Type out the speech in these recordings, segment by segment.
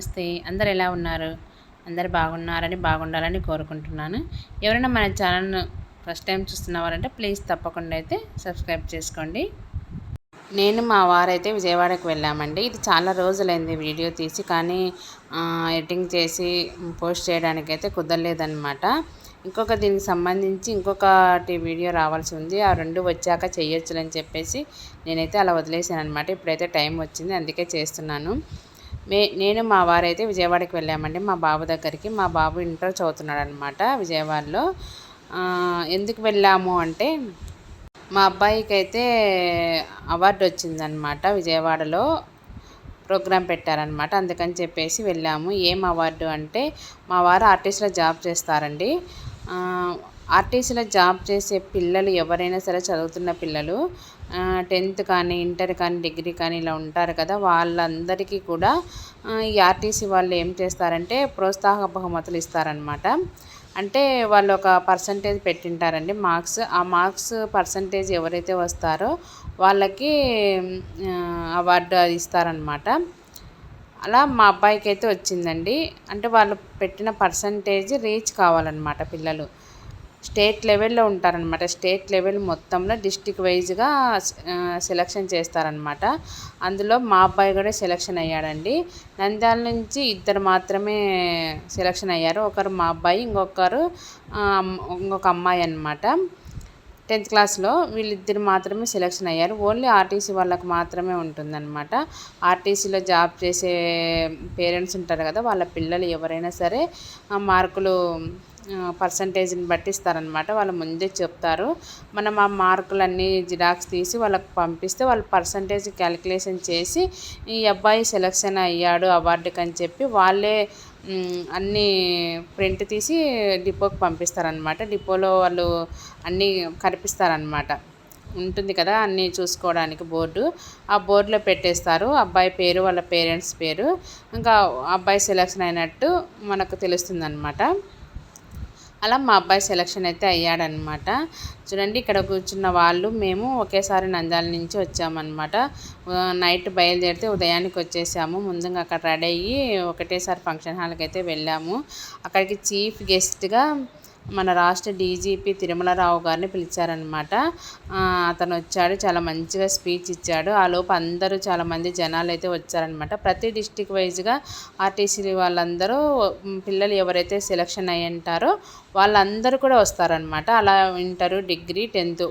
నమస్తే. అందరు ఎలా ఉన్నారు? అందరు బాగున్నారని బాగుండాలని కోరుకుంటున్నాను. ఎవరైనా మన ఛానల్ను ఫస్ట్ టైం చూస్తున్నవారంటే ప్లీజ్ తప్పకుండా అయితే సబ్స్క్రైబ్ చేసుకోండి. నేను మా వారైతే విజయవాడకు వెళ్ళామండి. ఇది చాలా రోజులైంది వీడియో తీసి కానీ ఎడిటింగ్ చేసి పోస్ట్ చేయడానికి అయితే కుదరలేదన్నమాట. ఇంకొక దీనికి సంబంధించి ఇంకొకటి వీడియో రావాల్సి ఉంది. ఆ రెండు వచ్చాక చేయొచ్చులని చెప్పేసి నేనైతే అలా వదిలేసాను అనమాట ఇప్పుడైతే టైం వచ్చింది అందుకే చేస్తున్నాను. మే నేను మా వారైతే విజయవాడకి వెళ్ళామండి. మా బాబు దగ్గరికి. మా బాబు ఇంటర్ చదువుతున్నాడు అనమాట విజయవాడలో ఎందుకు వెళ్ళాము అంటే మా అబ్బాయికి అయితే అవార్డు వచ్చిందనమాట విజయవాడలో. ప్రోగ్రాం పెట్టారనమాట అందుకని చెప్పేసి వెళ్ళాము. ఏం అవార్డు అంటే మా వారు ఆర్టీసీలో జాబ్ చేస్తారండి. ఆర్టీసీలో జాబ్ చేసే పిల్లలు ఎవరైనా సరే చదువుతున్న పిల్లలు టెన్త్ కానీ ఇంటర్ కానీ డిగ్రీ కానీ ఇలా ఉంటారు కదా వాళ్ళందరికీ కూడా ఈ ఆర్టీసీ వాళ్ళు ఏం చేస్తారంటే ప్రోత్సాహ బహుమతులు ఇస్తారనమాట అంటే వాళ్ళు ఒక పర్సంటేజ్ పెట్టింటారండి మార్క్స్. ఆ మార్క్స్ పర్సంటేజ్ ఎవరైతే వస్తారో వాళ్ళకి అవార్డు అది ఇస్తారనమాట అలా మా అబ్బాయికి అయితే వచ్చిందండి. అంటే వాళ్ళు పెట్టిన పర్సంటేజ్ రీచ్ కావాలన్నమాట పిల్లలు. స్టేట్ లెవెల్లో ఉంటారనమాట స్టేట్ లెవెల్ మొత్తంలో డిస్టిక్ వైజ్గా సెలక్షన్ చేస్తారనమాట అందులో మా అబ్బాయి కూడా సెలక్షన్ అయ్యాడండి. నంద్యాల నుంచి ఇద్దరు మాత్రమే సెలక్షన్ అయ్యారు. ఒకరు మా అబ్బాయి ఇంకొకరు ఇంకొక అమ్మాయి అనమాట టెన్త్ క్లాస్లో వీళ్ళిద్దరు మాత్రమే సెలక్షన్ అయ్యారు. ఓన్లీ ఆర్టీసీ వాళ్ళకు మాత్రమే ఉంటుందన్నమాట. ఆర్టీసీలో జాబ్ చేసే పేరెంట్స్ ఉంటారు కదా వాళ్ళ పిల్లలు ఎవరైనా సరే మార్కులు పర్సంటేజ్ని బట్టి ఇస్తారనమాట వాళ్ళు ముందే చెప్తారు. మనం ఆ మార్కులన్నీ జిరాక్స్ తీసి వాళ్ళకి పంపిస్తే వాళ్ళు పర్సంటేజ్ క్యాలిక్యులేషన్ చేసి ఈ అబ్బాయి సెలక్షన్ అయ్యాడు అవార్డుకి అని చెప్పి వాళ్ళే అన్నీ ప్రింట్ తీసి డిపోకి పంపిస్తారనమాట డిపోలో వాళ్ళు అన్నీ కనిపిస్తారనమాట ఉంటుంది కదా అన్నీ చూసుకోవడానికి బోర్డు. ఆ బోర్డులో పెట్టేస్తారు. అబ్బాయి పేరు వాళ్ళ పేరెంట్స్ పేరు. ఇంకా అబ్బాయి సెలక్షన్ అయినట్టు మనకు తెలుస్తుంది అనమాట అలా మా అబ్బాయి సెలక్షన్ అయితే అయ్యాడనమాట. చూడండి ఇక్కడ కూర్చున్న వాళ్ళు మేము ఒకేసారి నంద్యాల నుంచి వచ్చామన్నమాట నైట్ బయలుదేరితే ఉదయానికి వచ్చేసాము. ముందుగా అక్కడ రెడీ అయ్యి ఒకటేసారి ఫంక్షన్ హాల్కి అయితే వెళ్ళాము. అక్కడికి చీఫ్ గెస్ట్గా మన రాష్ట్ర డీజీపీ తిరుమలరావు గారిని పిలిచారనమాట అతను వచ్చాడు చాలా మంచిగా స్పీచ్ ఇచ్చాడు. ఆ లోపు అందరూ చాలామంది జనాలు అయితే వచ్చారనమాట ప్రతి డిస్టిక్ వైజ్గా ఆర్టీసీ వాళ్ళందరూ పిల్లలు ఎవరైతే సెలక్షన్ అయ్యి ఉంటారో వాళ్ళందరూ కూడా వస్తారనమాట అలా ఇంటరు డిగ్రీ టెన్త్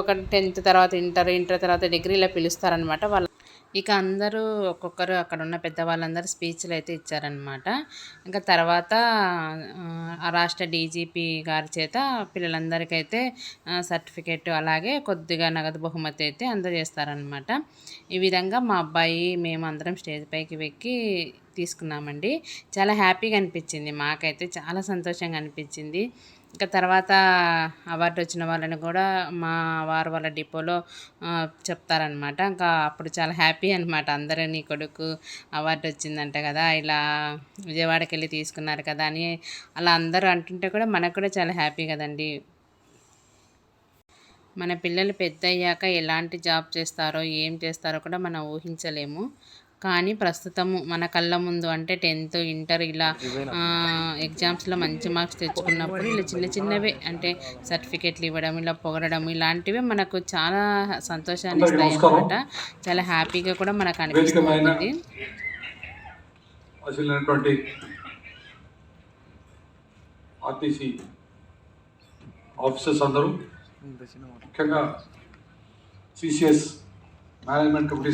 ఒక టెన్త్ తర్వాత ఇంటర్ ఇంటర్ తర్వాత డిగ్రీ ఇలా పిలుస్తారనమాట వాళ్ళ ఇక అందరూ ఒక్కొక్కరు అక్కడ ఉన్న పెద్దవాళ్ళందరూ స్పీచ్లు అయితే ఇచ్చారనమాట ఇంకా తర్వాత రాష్ట్ర డీజీపీ గారి చేత పిల్లలందరికైతే సర్టిఫికేట్ అలాగే కొద్దిగా నగదు బహుమతి అయితే అందజేస్తారనమాట ఈ విధంగా మా అబ్బాయి మేము అందరం స్టేజ్ పైకి వెక్కి తీసుకున్నామండి. చాలా హ్యాపీగా అనిపించింది. మాకైతే చాలా సంతోషంగా అనిపించింది. ఇంకా తర్వాత అవార్డు వచ్చిన వాళ్ళని కూడా మా వారు వాళ్ళ డిపోలో చెప్తారనమాట ఇంకా అప్పుడు చాలా హ్యాపీ అనమాట అందరూ నీ కొడుకు అవార్డు వచ్చిందంట కదా ఇలా విజయవాడకి వెళ్ళి తీసుకున్నారు కదా అని అలా అందరూ అంటుంటే కూడా మనకు కూడా చాలా హ్యాపీ కదండి. మన పిల్లలు పెద్ద అయ్యాక ఎలాంటి జాబ్ చేస్తారో ఏం చేస్తారో కూడా మనం ఊహించలేము. కానీ ప్రస్తుతము మన కళ్ళ ముందు అంటే టెన్త్ ఇంటర్ ఇలా ఎగ్జామ్స్లో మంచి మార్క్స్ తెచ్చుకున్నప్పుడు ఇలా చిన్న చిన్నవే అంటే సర్టిఫికెట్లు ఇవ్వడం ఇలా పొగడడం ఇలాంటివి మనకు చాలా సంతోషాన్ని ఇస్తాయి అన్నమాట. చాలా హ్యాపీగా కూడా మనకు అనిపిస్తుంది ఆఫీసర్స్ అందరూ ముఖ్యంగా సిసిఎస్ మేనేజ్మెంట్ కమిటీ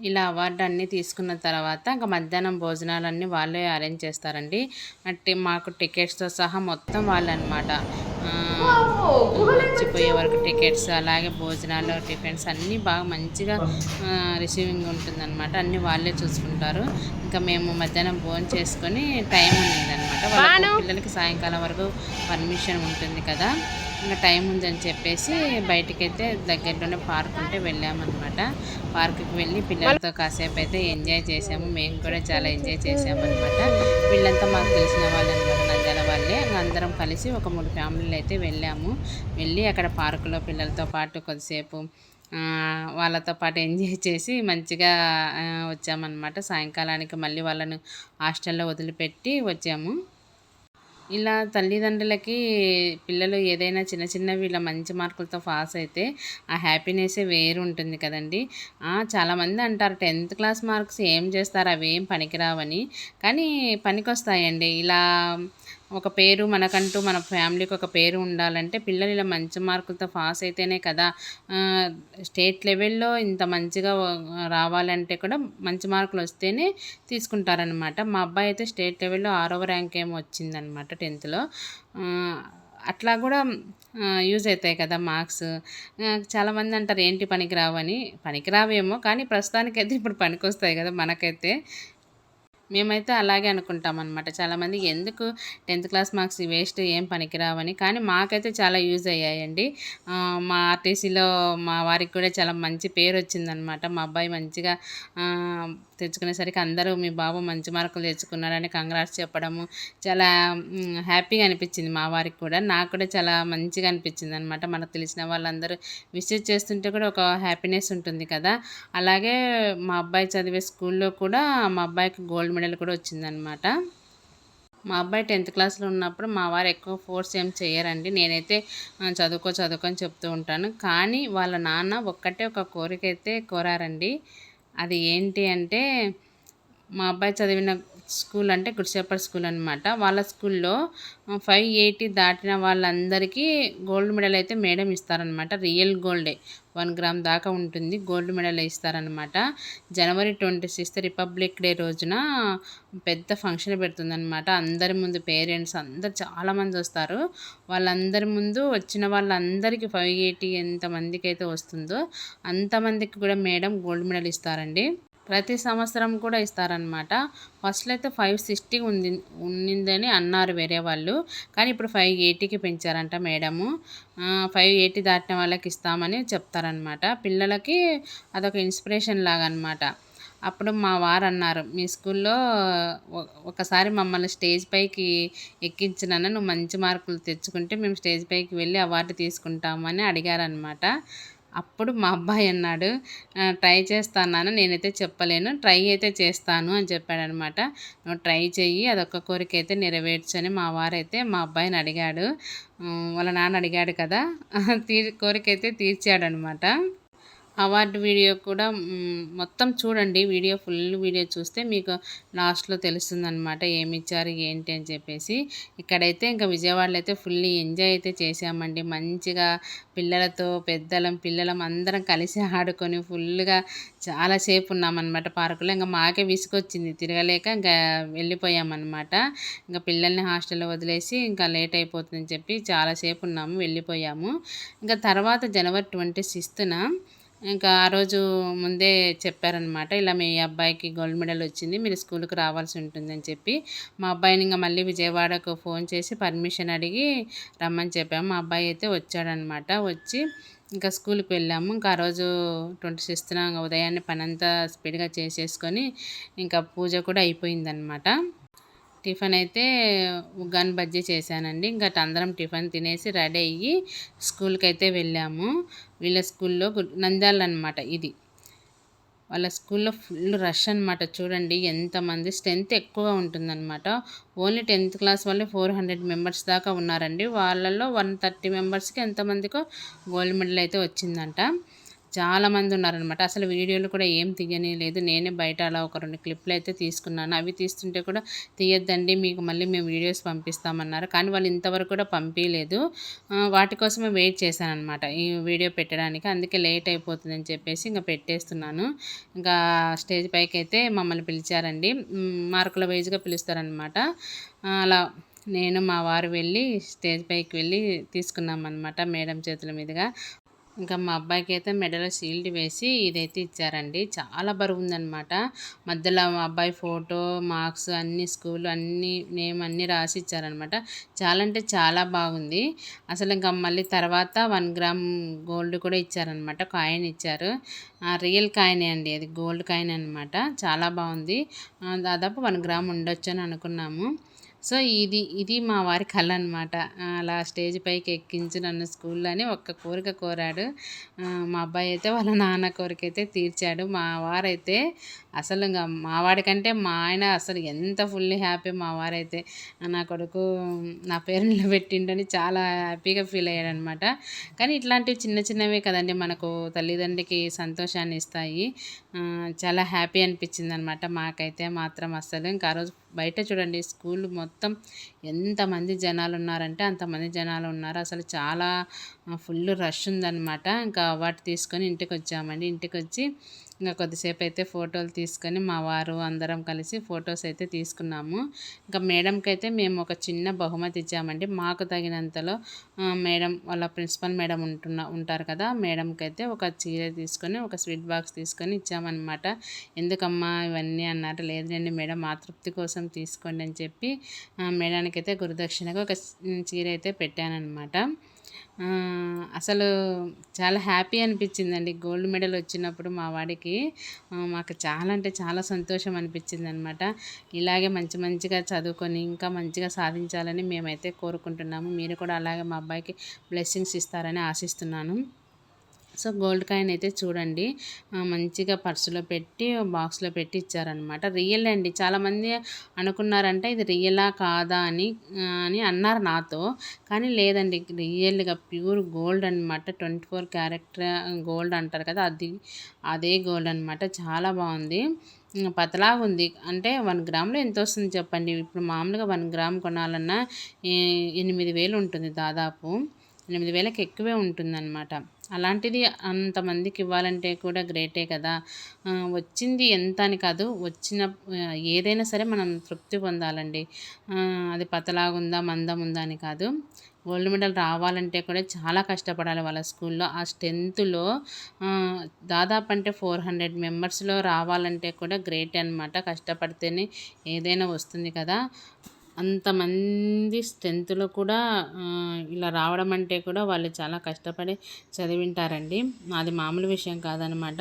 ఇలా అవార్డు అన్నీ తీసుకున్న తర్వాత ఇంకా మధ్యాహ్నం భోజనాలన్నీ వాళ్ళే అరేంజ్ చేస్తారండి. అంటే మాకు టికెట్స్తో సహా మొత్తం వాళ్ళు అనమాట ఆ, వచ్చిపోయే వరకు టికెట్స్ అలాగే భోజనాలు టిఫిన్స్ అన్నీ బాగా మంచిగా రిసీవింగ్ ఉంటుందన్నమాట. అన్నీ వాళ్ళే చూసుకుంటారు. ఇంకా మేము మధ్యాహ్నం భోజనం చేసుకొని టైం ఉండిందనమాట వాళ్ళ పిల్లలకి సాయంకాలం వరకు పర్మిషన్ ఉంటుంది కదా. ఇంకా టైం ఉందని చెప్పేసి బయటకైతే దగ్గరలోనే పార్క్ ఉంటే వెళ్ళామన్నమాట. పార్క్కి వెళ్ళి పిల్లలతో కాసేపు అయితే ఎంజాయ్ చేసాము మేము కూడా చాలా ఎంజాయ్ చేసాము అనమాట వీళ్ళంతా మాకు తెలిసిన వాళ్ళు అనమాట నంద్యాల వాళ్ళే. అందరం కలిసి ఒక మూడు ఫ్యామిలీలు అయితే వెళ్ళాము. వెళ్ళి అక్కడ పార్కులో పిల్లలతో పాటు కొద్దిసేపు వాళ్ళతో పాటు ఎంజాయ్ చేసి మంచిగా వచ్చామన్నమాట. సాయంకాలానికి మళ్ళీ వాళ్ళను హాస్టల్లో వదిలిపెట్టి వచ్చాము. ఇలా తల్లిదండ్రులకి పిల్లలు ఏదైనా చిన్న చిన్నవి ఇలా మంచి మార్కులతో పాస్ అయితే ఆ హ్యాపీనెస్సే వేరు ఉంటుంది కదండి చాలామంది అంటారు టెన్త్ క్లాస్ మార్క్స్ ఏం చేస్తారు అవి ఏం పనికిరావని. కానీ పనికొస్తాయండి. ఇలా ఒక పేరు మనకంటూ మన ఫ్యామిలీకి ఒక పేరు ఉండాలంటే పిల్లలు ఇలా మంచి మార్కులతో పాస్ అయితేనే కదా. స్టేట్ లెవెల్లో ఇంత మంచిగా రావాలంటే కూడా మంచి మార్కులు వస్తేనే తీసుకుంటారనమాట మా అబ్బాయి అయితే స్టేట్ లెవెల్లో ఆరవ ర్యాంక్ ఏమో వచ్చిందనమాట టెన్త్లో. అట్లా కూడా యూజ్ అవుతాయి కదా మార్క్స్. చాలామంది అంటారు ఏంటి పనికిరావని పనికిరావేమో కానీ ప్రస్తుతానికైతే ఇప్పుడు పనికొస్తాయి కదా మనకైతే. మేమైతే అలాగే అనుకుంటాం అనమాట చాలామంది ఎందుకు టెన్త్ క్లాస్ మార్క్స్ వేస్ట్ ఏం పనికిరావని కానీ మాకైతే చాలా యూజ్ అయ్యాయండి. మా ఆర్టీసీలో మా వారికి కూడా చాలా మంచి పేరు వచ్చిందనమాట మా అబ్బాయి మంచిగా తెచ్చుకునేసరికి అందరూ మీ బాబు మంచి మార్కులు తెచ్చుకున్నారని కంగ్రాట్స్ చెప్పడము చాలా హ్యాపీగా అనిపించింది మా వారికి కూడా. నాకు కూడా చాలా మంచిగా అనిపించింది అనమాట మనకు తెలిసిన వాళ్ళందరూ విజిట్ చేస్తుంటే కూడా ఒక హ్యాపీనెస్ ఉంటుంది కదా. అలాగే మా అబ్బాయి చదివే స్కూల్లో కూడా మా అబ్బాయికి గోల్డ్ మెడల్ కూడా వచ్చిందనమాట మా అబ్బాయి టెన్త్ క్లాస్లో ఉన్నప్పుడు మా వారు ఎక్కువ ఫోర్స్ ఏం చేయరండి. నేనైతే చదువుకో చదువుకో అని చెప్తూ ఉంటాను. కానీ వాళ్ళ నాన్న ఒక్కటే ఒక కోరిక అయితే కోరారండి. అది ఏంటి అంటే మా అబ్బాయి చదివిన స్కూల్ అంటే గుడ్ స్కూల్ అనమాట వాళ్ళ స్కూల్లో ఫైవ్ ఎయిటీ దాటిన వాళ్ళందరికీ గోల్డ్ మెడల్ అయితే మేడం ఇస్తారనమాట రియల్ గోల్డే. వన్ గ్రామ్ దాకా ఉంటుంది. గోల్డ్ మెడల్ ఇస్తారనమాట జనవరి ట్వంటీ సిక్స్త్ రిపబ్లిక్ డే రోజున పెద్ద ఫంక్షన్ పెడుతుందనమాట అందరి ముందు పేరెంట్స్ అందరు చాలామంది వస్తారు. వాళ్ళందరి ముందు వచ్చిన వాళ్ళందరికీ ఫైవ్ ఎయిటీ ఎంతమందికి అయితే వస్తుందో అంతమందికి కూడా మేడం గోల్డ్ మెడల్ ఇస్తారండి. ప్రతి సంవత్సరం కూడా ఇస్తారనమాట ఫస్ట్లో అయితే ఫైవ్ సిక్స్టీ ఉంది ఉండిందని అన్నారు వేరే వాళ్ళు. కానీ ఇప్పుడు ఫైవ్ ఎయిటీకి పెంచారంట మేడము. ఫైవ్ ఎయిటీ దాటిన వాళ్ళకి ఇస్తామని చెప్తారనమాట పిల్లలకి అదొక ఇన్స్పిరేషన్ లాగా అనమాట అప్పుడు మా వారు అన్నారు మీ స్కూల్లో ఒకసారి మమ్మల్ని స్టేజ్ పైకి ఎక్కించినాను నువ్వు మంచి మార్కులు తెచ్చుకుంటే మేము స్టేజ్ పైకి వెళ్ళి అవార్డు తీసుకుంటామని అడిగారనమాట అప్పుడు మా అబ్బాయి అన్నాడు ట్రై చేస్తాను నేనైతే చెప్పలేను ట్రై అయితే చేస్తాను అని చెప్పాడనమాట. నువ్వు ట్రై చెయ్యి అదొక్క కోరిక అయితే నెరవేర్చని మా వారైతే మా అబ్బాయిని అడిగాడు. వాళ్ళ నాన్న అడిగాడు కదా తీ కోరిక అయితే తీర్చాడనమాట. అవార్డు వీడియో కూడా మొత్తం చూడండి. వీడియో ఫుల్ వీడియో చూస్తే మీకు లాస్ట్లో తెలుస్తుందనమాట ఏమి ఇచ్చారు ఏంటి అని చెప్పేసి. ఇక్కడైతే ఇంకా విజయవాడలో అయితే ఫుల్ ఎంజాయ్ అయితే చేసామండి మంచిగా పిల్లలతో పెద్దలం పిల్లలం అందరం కలిసి ఆడుకొని ఫుల్గా చాలాసేపు ఉన్నామన్నమాట పార్కులో. ఇంకా మాకే విసుకొచ్చింది తిరగలేక ఇంకా వెళ్ళిపోయామన్నమాట. ఇంకా పిల్లల్ని హాస్టల్లో వదిలేసి ఇంకా లేట్ అయిపోతుందని చెప్పి చాలాసేపు ఉన్నాము వెళ్ళిపోయాము. ఇంకా తర్వాత జనవరి ట్వంటీ సిక్స్త్న ఇంకా ఆ రోజు ముందే చెప్పారనమాట ఇలా మీ అబ్బాయికి గోల్డ్ మెడల్ వచ్చింది మీరు స్కూల్కి రావాల్సి ఉంటుందని చెప్పి. మా అబ్బాయిని ఇంకా మళ్ళీ విజయవాడకు ఫోన్ చేసి పర్మిషన్ అడిగి రమ్మని చెప్పాము. మా అబ్బాయి అయితే వచ్చాడనమాట వచ్చి ఇంకా స్కూల్కి వెళ్ళాము. ఇంకా ఆ రోజు ట్వంటీ సిక్స్త్న ఉదయాన్నే పనంతా స్పీడ్గా చేసేసుకొని ఇంకా పూజ కూడా అయిపోయిందనమాట టిఫిన్ అయితే గన్ బజ్జీ చేశానండి. ఇంకా అందరం టిఫిన్ తినేసి రెడీ అయ్యి స్కూల్కి అయితే వెళ్ళాము. వీళ్ళ స్కూల్లో నంద్యాల అనమాట ఇది. వాళ్ళ స్కూల్లో ఫుల్ రష్ అనమాట చూడండి ఎంతమంది స్ట్రెంత్ ఎక్కువగా ఉంటుందన్నమాట. ఓన్లీ టెన్త్ క్లాస్ వాళ్ళే ఫోర్ హండ్రెడ్ మెంబర్స్ దాకా ఉన్నారండి. వాళ్ళల్లో వన్ థర్టీ మెంబర్స్కి ఎంతమందికో గోల్డ్ మెడల్ అయితే వచ్చిందంట. చాలామంది ఉన్నారనమాట అసలు వీడియోలు కూడా ఏం తీయని లేదు నేనే బయట అలా ఒక రెండు క్లిప్లు అయితే తీసుకున్నాను. అవి తీస్తుంటే కూడా తీయొద్దండి మీకు మళ్ళీ మేము వీడియోస్ పంపిస్తామన్నారు. కానీ వాళ్ళు ఇంతవరకు కూడా పంపించలేదు వాటి కోసమే వెయిట్ చేశాను అనమాట ఈ వీడియో పెట్టడానికి. అందుకే లేట్ అయిపోతుందని చెప్పేసి ఇంకా పెట్టేస్తున్నాను. ఇంకా స్టేజ్ పైకి అయితే మమ్మల్ని పిలిచారండి. మార్కుల వైజ్గా పిలుస్తారనమాట. అలా నేను మా వారు వెళ్ళి స్టేజ్ పైకి వెళ్ళి తీసుకున్నాం అనమాట మేడం చేతుల మీదుగా. ఇంకా మా అబ్బాయికి అయితే మెడలో షీల్డ్ వేసి ఇదైతే ఇచ్చారండి. చాలా బరువు ఉందన్నమాట మధ్యలో మా అబ్బాయి ఫోటో మార్క్స్ అన్ని స్కూల్ అన్ని నేమ్ అన్నీ రాసి ఇచ్చారనమాట చాలా అంటే చాలా బాగుంది. అసలు ఇంకా మళ్ళీ తర్వాత వన్ గ్రామ్ గోల్డ్ కూడా ఇచ్చారనమాట కాయిన్ ఇచ్చారు. రియల్ కాయినే అండి అది. గోల్డ్ కాయిన్ అనమాట చాలా బాగుంది. దాదాపు వన్ గ్రామ్ ఉండొచ్చు అని అనుకున్నాము. సో ఇది ఇది మా వారి కళ అనమాట అలా స్టేజ్ పైకి ఎక్కించి నన్ను స్కూల్లో అని ఒక్క కోరిక కోరాడు. మా అబ్బాయి అయితే వాళ్ళ నాన్న కోరిక అయితే తీర్చాడు. మా వారైతే అసలు ఇంకా మా వాడికంటే మా ఆయన అసలు ఎంత ఫుల్లీ హ్యాపీ మా వారైతే. నా కొడుకు నా పేరు నిలబెట్టిండని చాలా హ్యాపీగా ఫీల్ అయ్యాడు అనమాట కానీ ఇట్లాంటివి చిన్న చిన్నవే కదండి మనకు తల్లిదండ్రికి సంతోషాన్ని ఇస్తాయి. చాలా హ్యాపీ అనిపించింది అనమాట మాకైతే మాత్రం అసలు. ఇంకా ఆ రోజు బయట చూడండి స్కూల్ మొత్తం మొత్తం ఎంతమంది జనాలు ఉన్నారంటే అంతమంది జనాలు ఉన్నారు అసలు చాలా ఫుల్ రష్ ఉందన్నమాట. ఇంకా అవార్డు తీసుకొని ఇంటికి వచ్చామండి ఇంటికి వచ్చి ఇంకా కొద్దిసేపు అయితే ఫోటోలు తీసుకొని మా వారు అందరం కలిసి ఫొటోస్ అయితే తీసుకున్నాము. ఇంకా మేడంకి అయితే మేము ఒక చిన్న బహుమతి ఇచ్చామండి. మాకు తగినంతలో మేడం వాళ్ళ ప్రిన్సిపల్ మేడం ఉంటున్న ఉంటారు కదా మేడంకి అయితే ఒక చీర తీసుకొని ఒక స్వీట్ బాక్స్ తీసుకొని ఇచ్చామన్నమాట. ఎందుకమ్మా ఇవన్నీ అన్నారు. లేదండి మేడం మా తృప్తి కోసం తీసుకోండి అని చెప్పి ఆ, మేడానికి అయితే గురుదక్షిణగా ఒక చీర అయితే పెట్టానన్నమాట. అసలు చాలా హ్యాపీ అనిపించిందండి. గోల్డ్ మెడల్ వచ్చినప్పుడు మా వాడికి. మాకు చాలా అంటే చాలా సంతోషం అనిపించింది అనమాట ఇలాగే మంచి మంచిగా చదువుకొని ఇంకా మంచిగా సాధించాలని మేమైతే కోరుకుంటున్నాము. మీరు కూడా అలాగే మా అబ్బాయికి బ్లెస్సింగ్స్ ఇస్తారని ఆశిస్తున్నాను. సో గోల్డ్ కాయిన్ అయితే చూడండి. మంచిగా పర్సులో పెట్టి బాక్స్లో పెట్టి ఇచ్చారనమాట రియల్ అండి. చాలామంది అనుకున్నారంటే ఇది రియలా కాదా అని అని అన్నారు నాతో. కానీ లేదండి. రియల్గా ప్యూర్ గోల్డ్ అనమాట ట్వంటీ ఫోర్ క్యారెక్టర్ గోల్డ్ అంటారు కదా అది అదే గోల్డ్ అనమాట చాలా బాగుంది. పతలా ఉంది. అంటే వన్ గ్రామ్లో ఎంత వస్తుంది చెప్పండి? ఇప్పుడు మామూలుగా వన్ గ్రామ్ కొనాలన్నా ఎనిమిది వేలు ఉంటుంది దాదాపు. ఎనిమిది వేలకు ఎక్కువే ఉంటుందన్నమాట. అలాంటిది అంతమందికి ఇవ్వాలంటే కూడా గ్రేటే కదా. వచ్చింది ఎంత అని కాదు వచ్చిన ఏదైనా సరే మనం తృప్తి పొందాలండి. అది పతలాగుందా మందం ఉందా అని కాదు. గోల్డ్ మెడల్ రావాలంటే కూడా చాలా కష్టపడాలి వాళ్ళ స్కూల్లో. ఆ స్ట్రెంత్లో దాదాపు అంటే ఫోర్ హండ్రెడ్ మెంబర్స్లో రావాలంటే కూడా గ్రేట్ అనమాట కష్టపడితేనే ఏదైనా వస్తుంది కదా. అంతమంది స్ట్రెంత్లో కూడా ఇలా రావడం అంటే కూడా వాళ్ళు చాలా కష్టపడి చదివింటారండి. అది మామూలు విషయం కాదనమాట.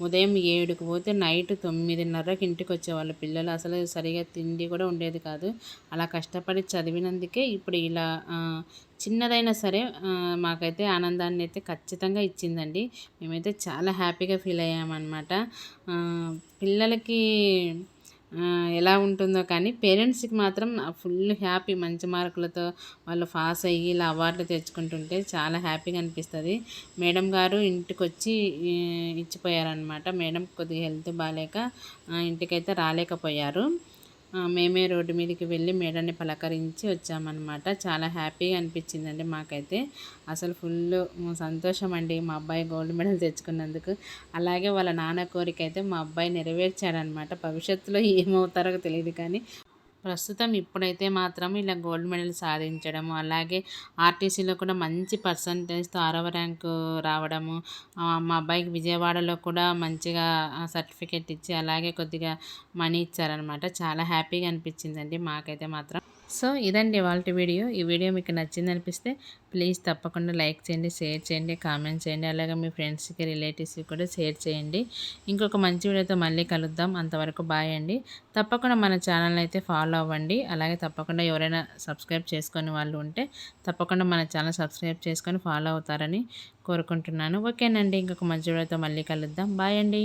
ఉదయం ఏడుకు పోతే నైట్ తొమ్మిదిన్నరకి ఇంటికి వచ్చేవాళ్ళు పిల్లలు అసలు సరిగా తిండి కూడా ఉండేది కాదు. అలా కష్టపడి చదివినందుకే ఇప్పుడు ఇలా చిన్నదైనా సరే మాకైతే ఆనందాన్ని అయితే ఖచ్చితంగా ఇచ్చిందండి. మేమైతే చాలా హ్యాపీగా ఫీల్ అయ్యామన్నమాట. పిల్లలకి ఎలా ఉంటుందో కానీ పేరెంట్స్కి మాత్రం ఫుల్ హ్యాపీ మంచి మార్కులతో వాళ్ళు పాస్ అయ్యి ఇలా అవార్డులు తెచ్చుకుంటుంటే చాలా హ్యాపీగా అనిపిస్తుంది. మేడం గారు ఇంటికి వచ్చి ఇచ్చిపోయారనమాట మేడం కొద్దిగా హెల్త్ బాగాలేక ఆ, ఇంటికైతే రాలేకపోయారు. మేమే రోడ్డు మీదకి వెళ్ళి మేడాన్ని పలకరించి వచ్చామన్నమాట. చాలా హ్యాపీగా అనిపించిందండి మాకైతే. అసలు ఫుల్ సంతోషం అండి మా అబ్బాయి గోల్డ్ మెడల్ తెచ్చుకున్నందుకు. అలాగే వాళ్ళ నాన్న కోరిక అయితే మా అబ్బాయి నెరవేర్చాడనమాట భవిష్యత్తులో ఏమవుతారో తెలియదు కానీ ప్రస్తుతం ఇప్పుడైతే మాత్రం ఇలా గోల్డ్ మెడల్ సాధించడము అలాగే ఆర్టీసీలో కూడా మంచి పర్సంటేజ్తో ఆరవ ర్యాంకు రావడము మా అబ్బాయికి విజయవాడలో కూడా మంచిగా సర్టిఫికెట్ ఇచ్చి అలాగే కొద్దిగా మనీ ఇచ్చారనమాట. చాలా హ్యాపీగా అనిపించిందండి మాకైతే మాత్రం. సో ఇదండి వాళ్ళ వీడియో. ఈ వీడియో మీకు నచ్చింది అనిపిస్తే ప్లీజ్ తప్పకుండా లైక్ చేయండి షేర్ చేయండి కామెంట్ చేయండి. అలాగే మీ ఫ్రెండ్స్కి రిలేటివ్స్కి కూడా షేర్ చేయండి. ఇంకొక మంచి వీడియోతో మళ్ళీ కలుద్దాం. అంతవరకు బాయ్ అండి. తప్పకుండా మన ఛానల్ అయితే ఫాలో అవ్వండి. అలాగే తప్పకుండా ఎవరైనా సబ్స్క్రైబ్ చేసుకొని వాళ్ళు ఉంటే తప్పకుండా మన ఛానల్ సబ్స్క్రైబ్ చేసుకొని ఫాలో అవుతారని కోరుకుంటున్నాను. ఓకేనండి. ఇంకొక మంచి వీడియోతో మళ్ళీ కలుద్దాం. బాయ్ అండి.